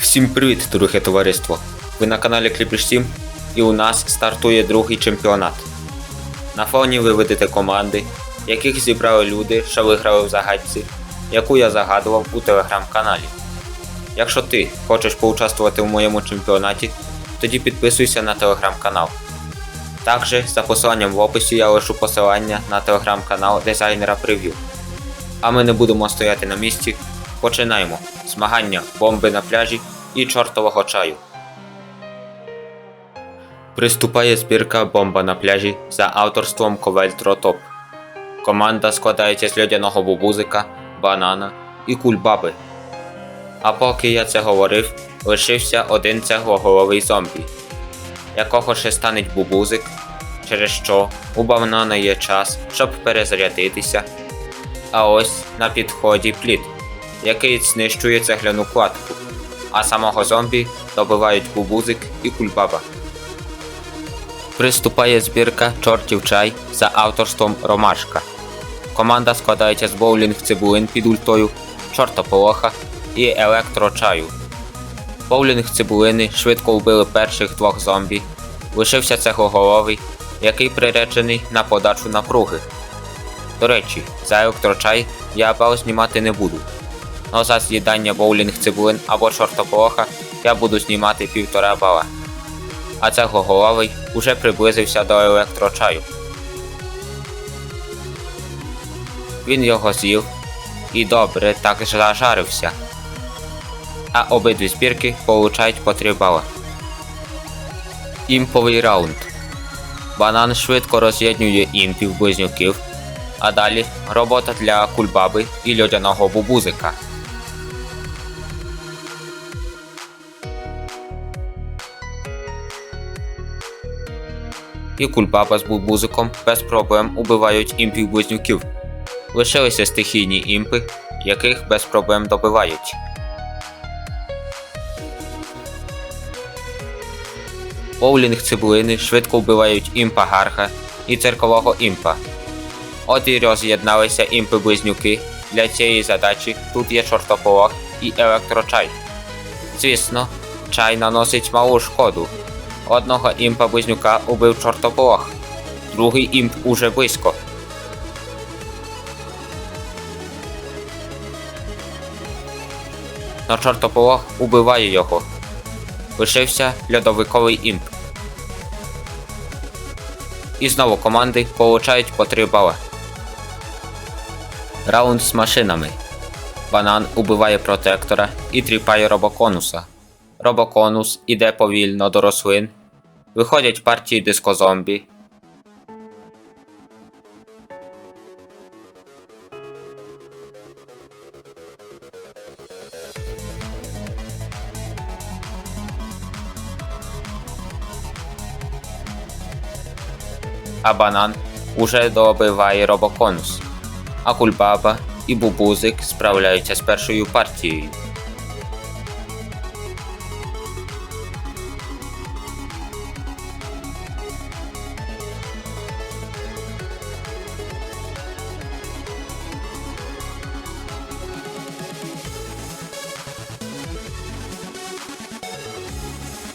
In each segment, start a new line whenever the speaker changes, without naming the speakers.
Всім привіт, друге товариство! Ви на каналі Кліпіш 7 і у нас стартує другий чемпіонат. На фоні ви видите команди, яких зібрали люди, що виграли в загадці, яку я загадував у телеграм-каналі. Якщо ти хочеш поучаствувати в моєму чемпіонаті, тоді підписуйся на телеграм-канал. Також за посиланням в описі я лишу посилання на телеграм-канал дизайнера прев'ю. А ми не будемо стояти на місці. Починаємо. Змагання бомби на пляжі і чортового чаю. Приступає збірка бомба на пляжі за авторством Ковель Тротоп. Команда складається з льодяного бубузика, банана і кульбаби. А поки я це говорив, лишився один цеглоголовий зомбі, якого ще станеть бубузик, через що у банана є час, щоб перезарядитися. А ось на підході плід, який знищує цегляну кладку, а самого зомбі добивають бубузик і кульбаба. Приступає збірка чортів чай за авторством Ромашка. Команда складається з боулінг цибулин під ультою, чортополоха і електрочаю. Боулінг цибулини швидко вбили перших двох зомбі. Лишився цеглоголовий, який приречений на подачу напруги. До речі, за електрочай я бал знімати не буду. Но за з'їдання боулінг цибулин або чортополоха я буду знімати півтора бала. А цеглоголовий уже приблизився до електрочаю. Він його з'їв і добре так зажарився. А обидві збірки получають по 3 бала. Імповий раунд. Банан швидко роз'єднує імпів близнюків, а далі робота для кульбаби і льодяного бубузика. І кульбаба з бубузиком без проблем убивають імпів близнюків. Лишилися стихійні імпи, яких без проблем добивають. Боулінг цибулини швидко вбивають імпа гарха і циркового імпа. От і роз'єдналися імпи-близнюки. Для цієї задачі тут є чортополох і електрочай. Звісно, чай наносить малу шкоду. Одного імпа близнюка убив чортополох, другий імп уже близько. Но чортополох убиває його. Лишився льодовиковий імп. І знову команди получають по 3 бали. Раунд з машинами. Банан убиває протектора і тріпає робоконуса. Робоконус іде повільно до рослин. Виходять партії дискозомбі. А банан уже добиває робоконус. А кульбаба і бубузик справляються з першою партією.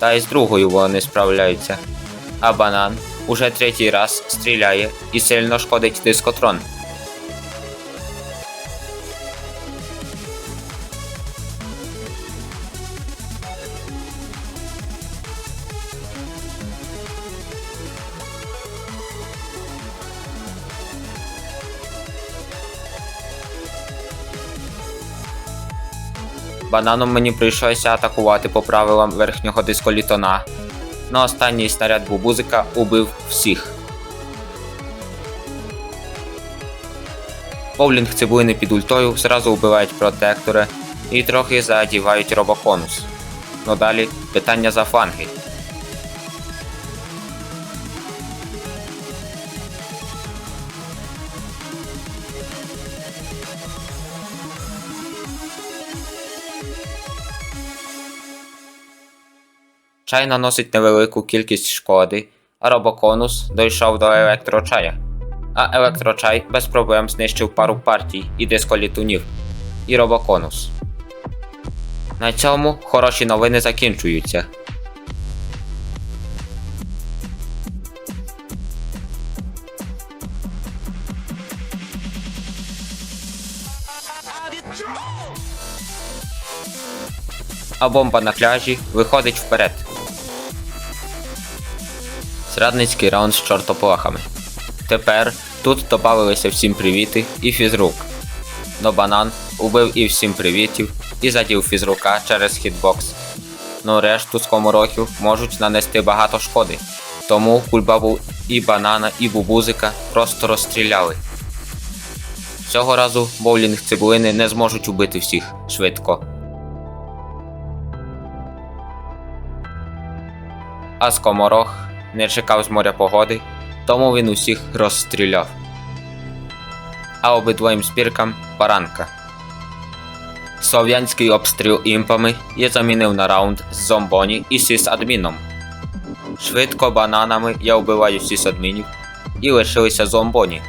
Та й з другою вони справляються. А банан уже третій раз стріляє і сильно шкодить дискотрон. Бананом мені прийшлося атакувати по правилам верхнього дисколітона. Но останній снаряд бубузика убив всіх. Повлінг цибулини під ультою зразу вбивають протектори і трохи задівають робоконус. Ну далі питання за фланги. Чай наносить невелику кількість шкоди, а робоконус дійшов до електрочая. А електрочай без проблем знищив пару партій і дисколітунів, і робоконус. На цьому хороші новини закінчуються. А бомба на пляжі виходить вперед. Зрадницький раунд з чортополахами. Тепер тут добавилися всім привіти і фізрук. Но банан убив і всім привітів, і задів фізрука через хітбокс. Но решту скоморохів можуть нанести багато шкоди. Тому кульбабу і банана, і бубузика просто розстріляли. Цього разу боулінг цибулини не зможуть убити всіх швидко. А скоморох не чекав з моря погоди, тому він усіх розстріляв. А обидвоїм спіркам баранка. Слов'янський обстріл імпами я замінив на раунд з зомбоні і сіс-адміном. Швидко бананами я вбиваю сіс-адмінів і лишилися зомбоні.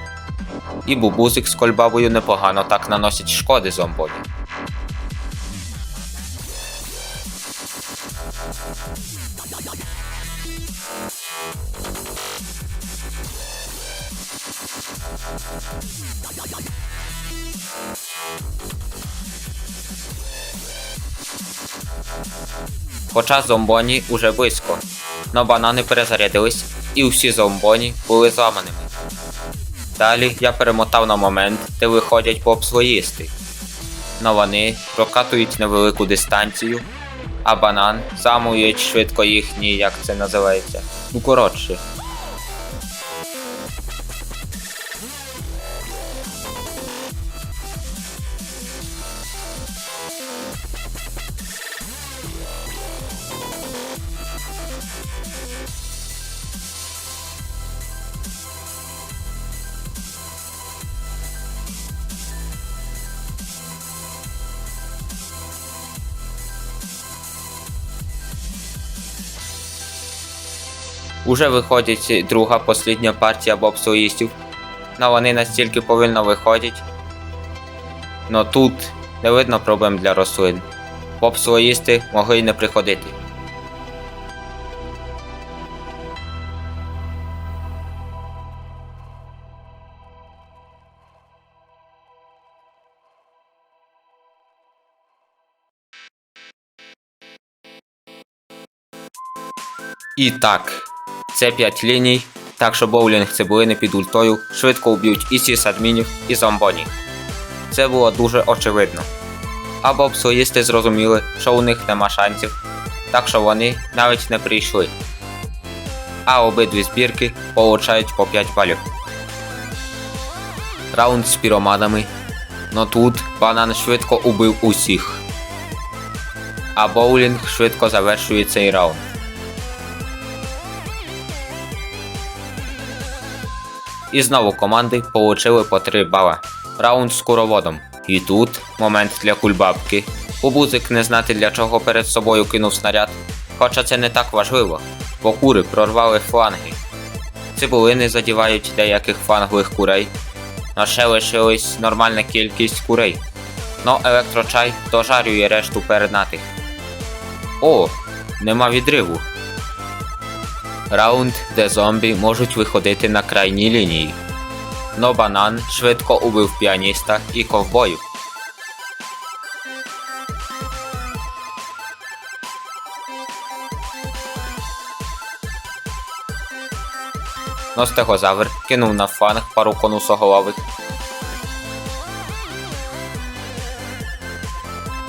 І бубузик з кольбабою непогано так наносять шкоди зомбоні. Хоча зомбоні уже близько, но банани перезарядились і всі зомбоні були зламаними. Далі я перемотав на момент, де виходять попслоїсти. Но вони прокатують невелику дистанцію, а банан замують швидко їхні, як це називається. Ну. Уже виходить друга послідня партія бобслоїстів. Но вони настільки повільно виходять. Но тут не видно проблем для рослин. Бобслоїсти могли й не приходити. І так, це 5 ліній, так що боулінг цибулини під ультою швидко вб'ють і сіс адмінів, і зомбоні. Це було дуже очевидно. А бобслоїсти зрозуміли, що у них нема шансів, так що вони навіть не прийшли. А обидві збірки получають по 5 балів. Раунд з піроманами. Но тут банан швидко убив усіх. А боулінг швидко завершує цей раунд. І знову команди получили по 3 бала. Раунд з куроводом. І тут момент для кульбабки. Бубузик не знати для чого перед собою кинув снаряд. Хоча це не так важливо, бо кури прорвали фланги. Цибулини задівають деяких флангових курей. Но ще лишилась нормальна кількість курей. Но електрочай дожарює решту пернатих. О, нема відриву. Раунд, де зомбі можуть виходити на крайній лінії. Но банан швидко убив піаніста і ковбоїв. Но стегозавр кинув на фланг пару конусоголових.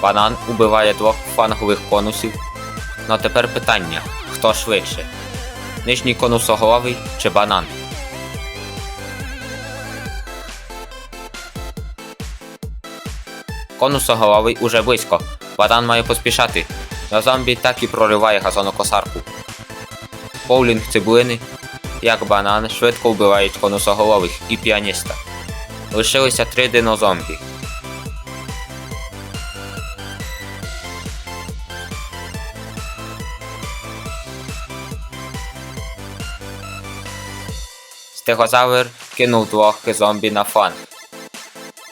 Банан убиває двох флангових конусів. Но тепер питання: хто швидше? Нижній конусоголовий чи банан? Конусоголовий уже близько. Банан має поспішати. На зомбі так і прориває газонокосарку. Боулінг цибулини, як банан, швидко вбивають конусоголових і піаніста. Лишилися три динозомбі. Стегозавр кинув двох зомбі на фан.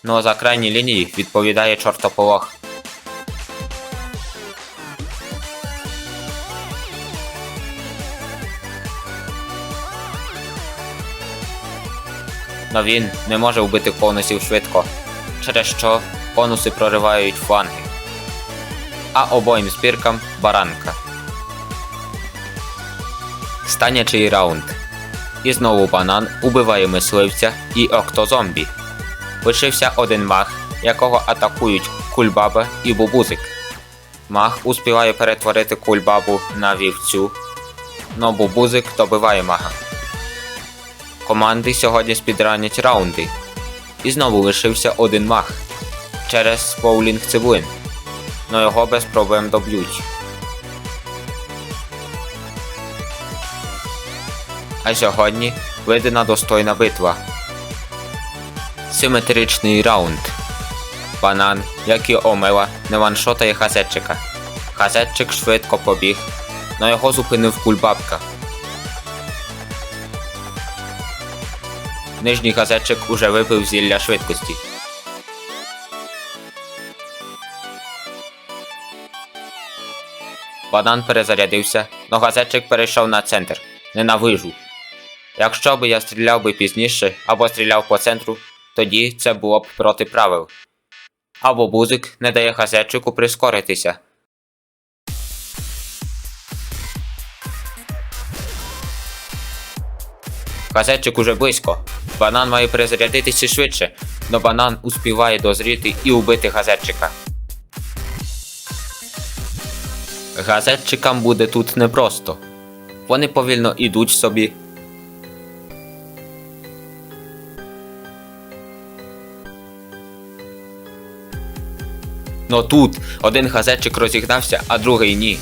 Ну а за крайній лінії відповідає чортополох. Но він не може вбити конусів швидко, через що конуси проривають фланги. А обоїм збіркам баранка. Станячий раунд. І знову банан убиває мисливця і октозомбі. Лишився один маг, якого атакують кульбаба і бубузик. Маг успіває перетворити кульбабу на вівцю, но бубузик добиває мага. Команди сьогодні спідранять раунди. І знову лишився один маг через боулінг цибулин, но його без проблем доб'ють. А сьогодні видана достойна битва. Симетричний раунд. Банан, як і омела, не ваншотає хазетчика. Хазетчик швидко побіг, но його зупинив кульбабка. Нижній газетчик уже випив зілля швидкості. Банан перезарядився, но газетчик перейшов на центр. Ненавижу. Якщо би я стріляв би пізніше або стріляв по центру, тоді це було б проти правил. Або бузик не дає газетчику прискоритися. Газетчик уже близько. Банан має перезарядитися швидше, но банан успіває дозріти і убити газетчика. Газетчикам буде тут непросто. Вони повільно ідуть собі. Но тут один газетчик розігнався, а другий ні.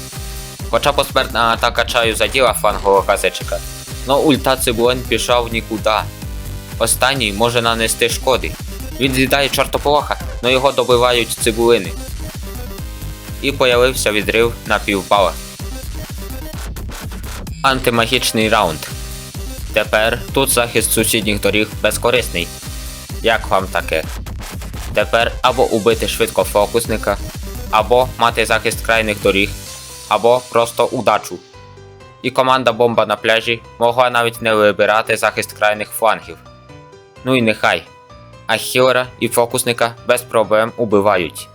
Хоча посмертна атака чаю заділа флангового газетчика, но ульта цибулин пішов нікуди. Останній може нанести шкоди. Він з'їдає чортополоха, но його добивають цибулини. І появився відрив на півбала. Антимагічний раунд. Тепер тут захист сусідніх доріг безкорисний. Як вам таке? Тепер або убити швидко фокусника, або мати захист крайних доріг, або просто удачу. І команда бомба на пляжі могла навіть не вибирати захист крайних флангів. Ну і нехай. А хілера і фокусника без проблем убивають.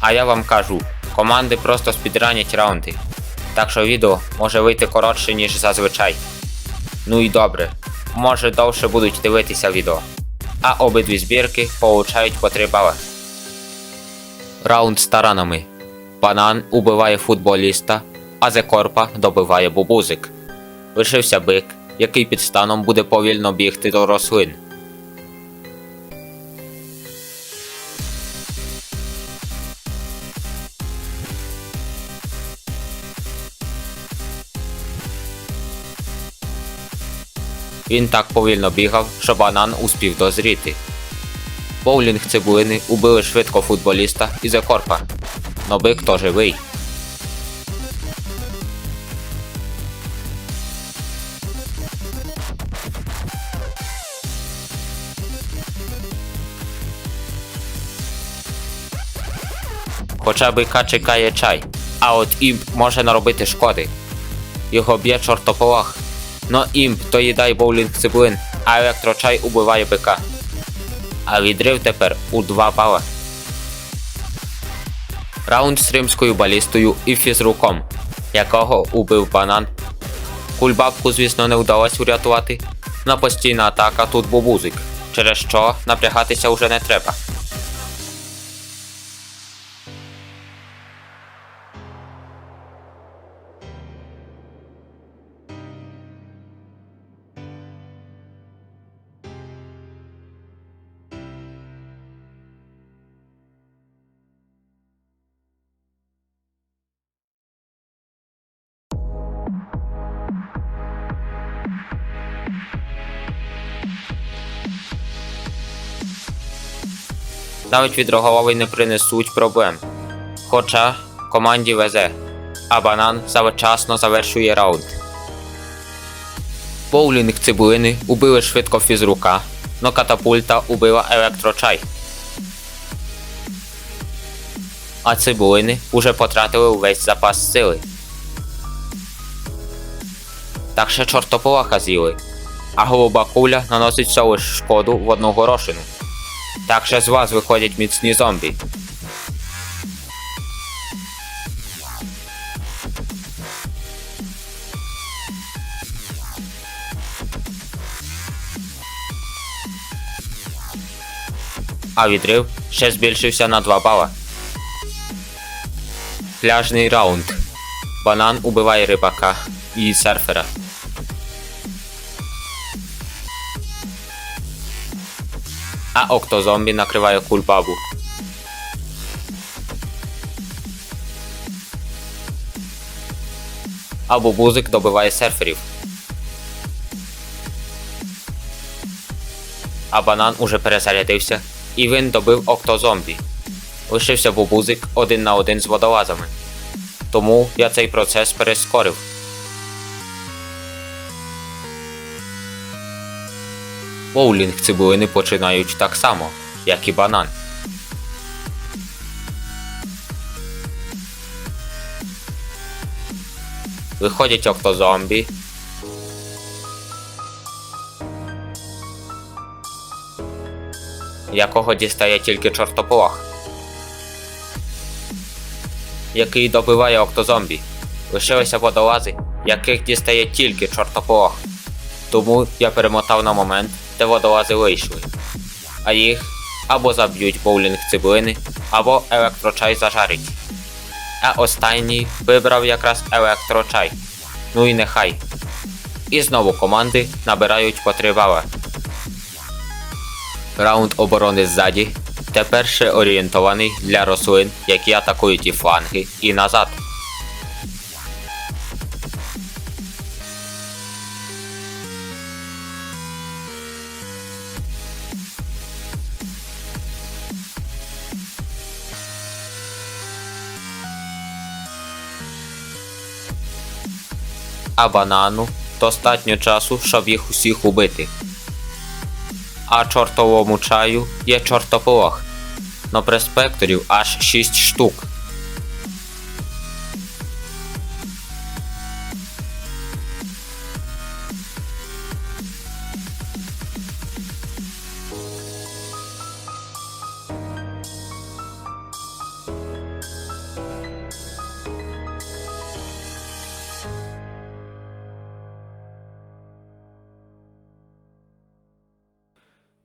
А я вам кажу, команди просто спідранять раунди. Так що відео може вийти коротше, ніж зазвичай. Ну і добре, може довше будуть дивитися відео. А обидві збірки получають по 3 бали. Раунд з таранами. Банан убиває футболіста, а Зекорпа добиває бубузик. Лишився бик, який під станом буде повільно бігти до рослин. Він так повільно бігав, що банан успів дозріти. Боулінг цибулини убили швидко футболіста і Зекорпа. Но бик то живий. Хоча бика чекає чай, а от імп може наробити шкоди. Його б'є чортополох. Но імп то їдай боулінг цибулин, а електрочай убиває бика. А відрив тепер у 2 бала. Раунд з римською балістою і фізруком, якого убив банан. Кульбабку, звісно, не вдалося врятувати. На постійна атака тут бубузик, через що напрягатися вже не треба. Навіть відроголовий не принесуть проблем. Хоча команді везе, а банан завчасно завершує раунд. Боулінг цибулини убили швидко фізрука, но катапульта убила електрочай. А цибулини уже потратили увесь запас сили. Так ще чортополаха з'їли. А голуба куля наносить всього лиш шкоду в одну горошину. Так ще з вас виходять міцні зомбі. А відрив ще збільшився на 2 бала. Пляжний раунд. Банан убиває рибака і серфера. А октозомбі накриває кульбабу. А бубузик добиває серферів. А банан уже перезарядився, і він добив октозомбі. Лишився бубузик один на один з водолазами. Тому я цей процес перескорив. Боулінг цибулини починають так само, як і банан. Виходять октозомбі. Якого дістає тільки чортополох. Який добиває октозомбі. Лишилися водолази, яких дістає тільки чортополох. Тому я перемотав на момент, де водолази вийшли. А їх або заб'ють боулінг цибулини, або електрочай зажарить. А останній вибрав якраз електрочай. Ну і нехай. І знову команди набирають по 3 бала. Раунд оборони ззаді тепер ще орієнтований для рослин, які атакують і фланги, і назад. А банану достатньо часу, щоб їх усіх убити. А чортовому чаю є чортополох. Но преспекторів аж 6 штук.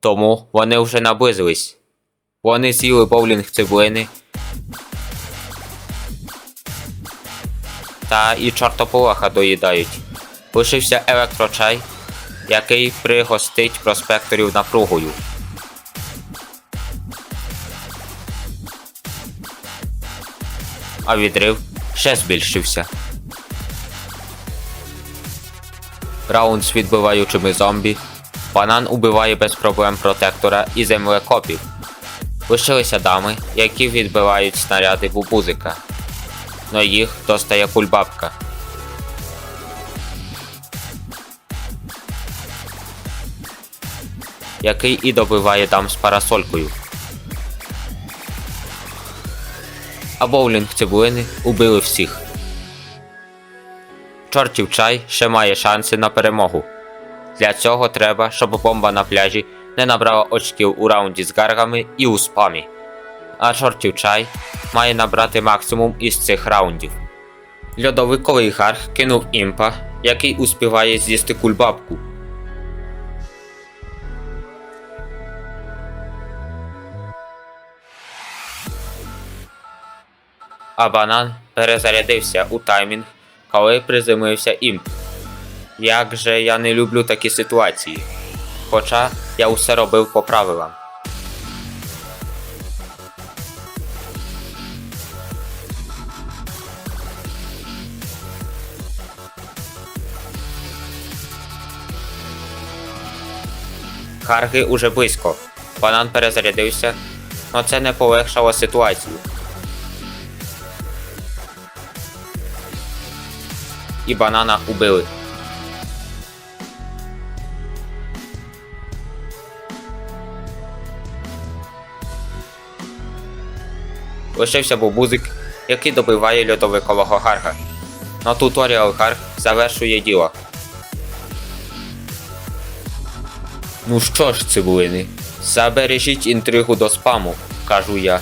Тому вони вже наблизились. Вони з'їли боулінг цибулини. Та і чортополоха доїдають. Лишився електрочай, який пригостить проспекторів напругою. А відрив ще збільшився. Раунд з відбиваючими зомбі. Банан убиває без проблем протектора і землекопів. Лишилися дами, які відбивають снаряди бубузика. Но їх достає кульбабка. Який і добиває дам з парасолькою. А боулінг цибулини убили всіх. Чортів чай ще має шанси на перемогу. Для цього треба, щоб бомба на пляжі не набрала очків у раунді з гаргами і у спамі. А чортів чай має набрати максимум із цих раундів. Льодовиковий гарг кинув імпа, який успіває з'їсти кульбабку. А банан перезарядився у таймінг, коли приземлився імп. Як же я не люблю такі ситуації. Хоча я усе робив по правилам. Харги уже близько. Банан перезарядився, але це не полегшало ситуацію. І банана убили. лишився бубузик, який добиває льодовикового гарга. На туторіал гарг завершує діло. Ну що ж, цибулини, забережіть інтригу до спаму, кажу я.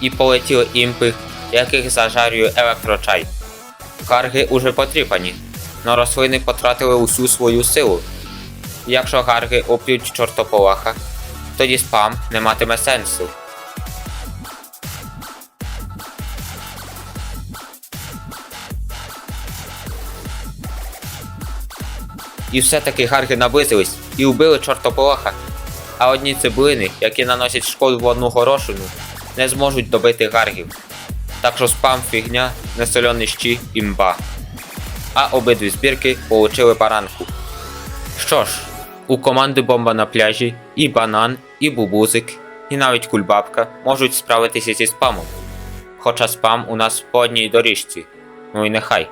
І полетіли імпи, яких зажарює електрочай. Гарги уже потріпані, но рослини потратили усю свою силу. Якщо гарги оп'ють чортополаха, тоді спам не матиме сенсу. І все-таки гарги наблизились і вбили чортополаха. А одні цибулини, які наносять шкоду в одну горошину, не зможуть добити гаргів. Так що спам фігня, несольоний щі імба. А обидві збірки получили баранку. Що ж, у команди бомба на пляжі і банан, і бубузик, і навіть кульбабка можуть справитися зі спамом. Хоча спам у нас по одній доріжці. Ну і нехай.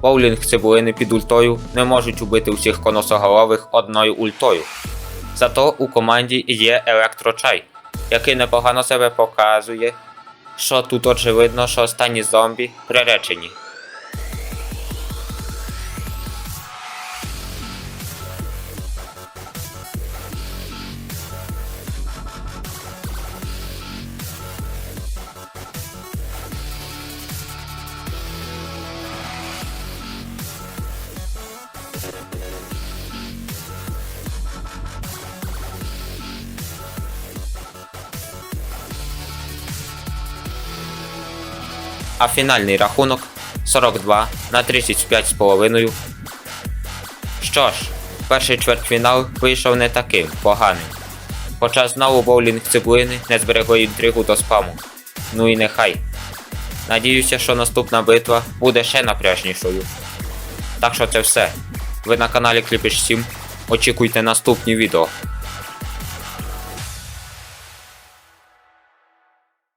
Боулінг цибулини під ультою не можуть убити усіх коносоголових одною ультою. Зато у команді є електрочай, який непогано себе показує, що тут очевидно, що останні зомбі приречені. А фінальний рахунок 42 на 35,5. Що ж, перший чвертьфінал вийшов не таким поганим. Хоча знову боулінг цибулини не зберегли інтригу до спаму. Ну і нехай. Надіюся, що наступна битва буде ще напряжнішою. Так що це все. Ви на каналі Кліпіш 7. Очікуйте наступні відео.